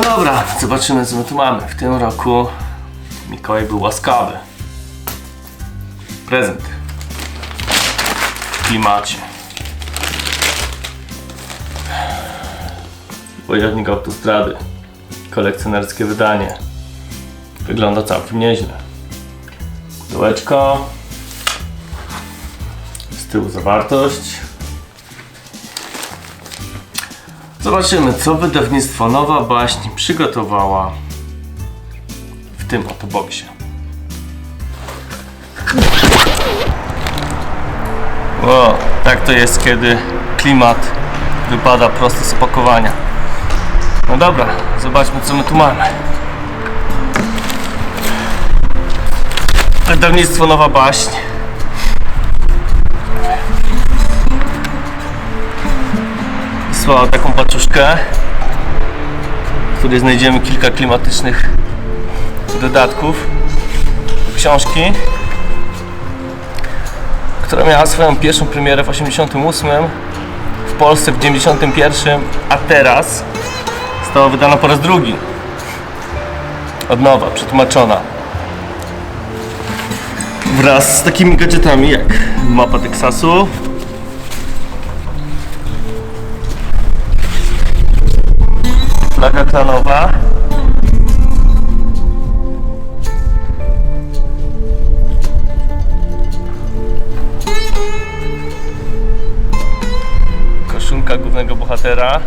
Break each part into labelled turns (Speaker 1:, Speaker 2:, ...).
Speaker 1: dobra, zobaczymy co my tu mamy. W tym roku Mikołaj był łaskawy. Prezent. W klimacie. Wojownik autostrady. Kolekcjonerskie wydanie. Wygląda całkiem nieźle. Dołeczko. Z tyłu zawartość. Zobaczymy, co wydawnictwo Nowa Baśń przygotowała w tym oto boksie. O, tak to jest, kiedy klimat wypada prosto z opakowania. No dobra, zobaczmy, co my tu mamy. Wydawnictwo Nowa Baśń. Wysłała taką paczuszkę, w której znajdziemy kilka klimatycznych dodatków do książki, która miała swoją pierwszą premierę w 88, w Polsce w 91, a teraz została wydana po raz drugi. Od nowa, przetłumaczona. Wraz z takimi gadżetami jak mapa Teksasu, flaga klanowa. Koszulka głównego bohatera.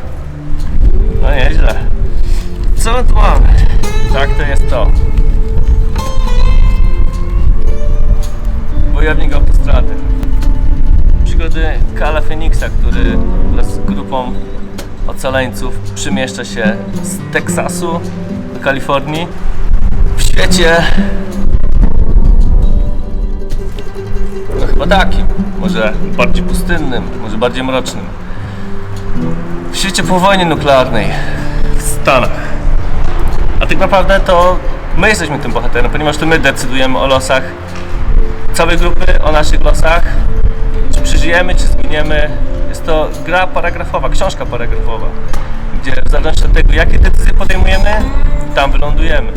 Speaker 1: No nieźle. Co my tu mamy? Tak, to jest to. Wojownik autostrady. Przygody Kala Feniksa, który wraz z grupą ocaleńców przemieszcza się z Teksasu do Kalifornii. W świecie no chyba takim, może bardziej pustynnym, może bardziej mrocznym. W świecie po wojnie nuklearnej w Stanach. A tak naprawdę to my jesteśmy tym bohaterem, ponieważ to my decydujemy o losach całej grupy, o naszych losach. Czy przeżyjemy, czy zginiemy. To gra paragrafowa, książka paragrafowa, gdzie w zależności od tego, jakie decyzje podejmujemy, tam wylądujemy.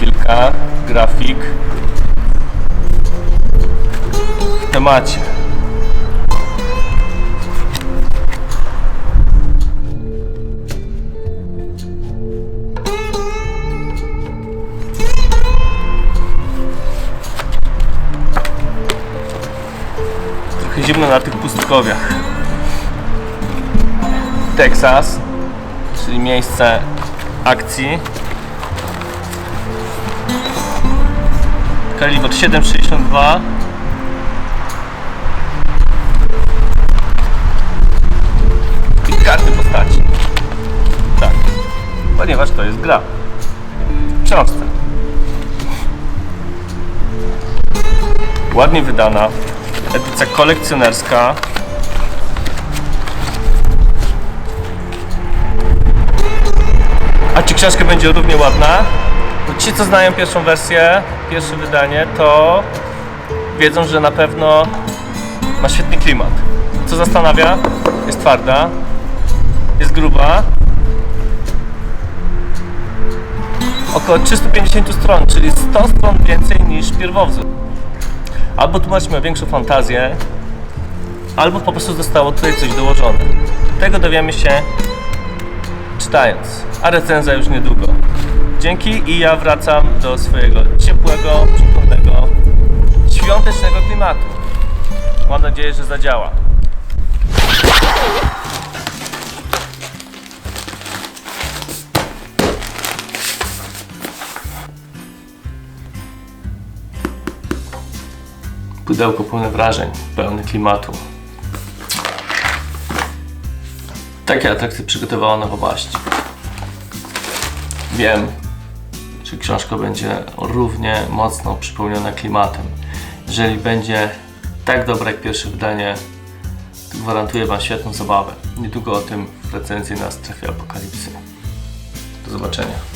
Speaker 1: Kilka grafik w temacie. Zimno na tych pustkowiach. Teksas, czyli miejsce akcji. Kaliber 7,62 i karty postaci. Tak, ponieważ to jest gra. Książce. Ładnie wydana, edycja kolekcjonerska. A czy książka będzie równie ładna? Ci, co znają pierwszą wersję, pierwsze wydanie, to wiedzą, że na pewno ma świetny klimat. Co zastanawia? Jest twarda, jest gruba. Około 350 stron, czyli 100 stron więcej niż pierwowzór. Albo tłumacz miał większą fantazję, albo po prostu zostało tutaj coś dołożone. Tego dowiemy się czytając, a recenzja już niedługo. Dzięki i ja wracam do swojego ciepłego, przyjemnego, świątecznego klimatu. Mam nadzieję, że zadziała. Pudełko pełne wrażeń, pełne klimatu. Takie atrakcje przygotowała Nowa Baść. Wiem, że książka będzie równie mocno przypełniona klimatem. Jeżeli będzie tak dobra jak pierwsze wydanie, to gwarantuję Wam świetną zabawę. Niedługo o tym w recenzji na strefie apokalipsy. Do zobaczenia.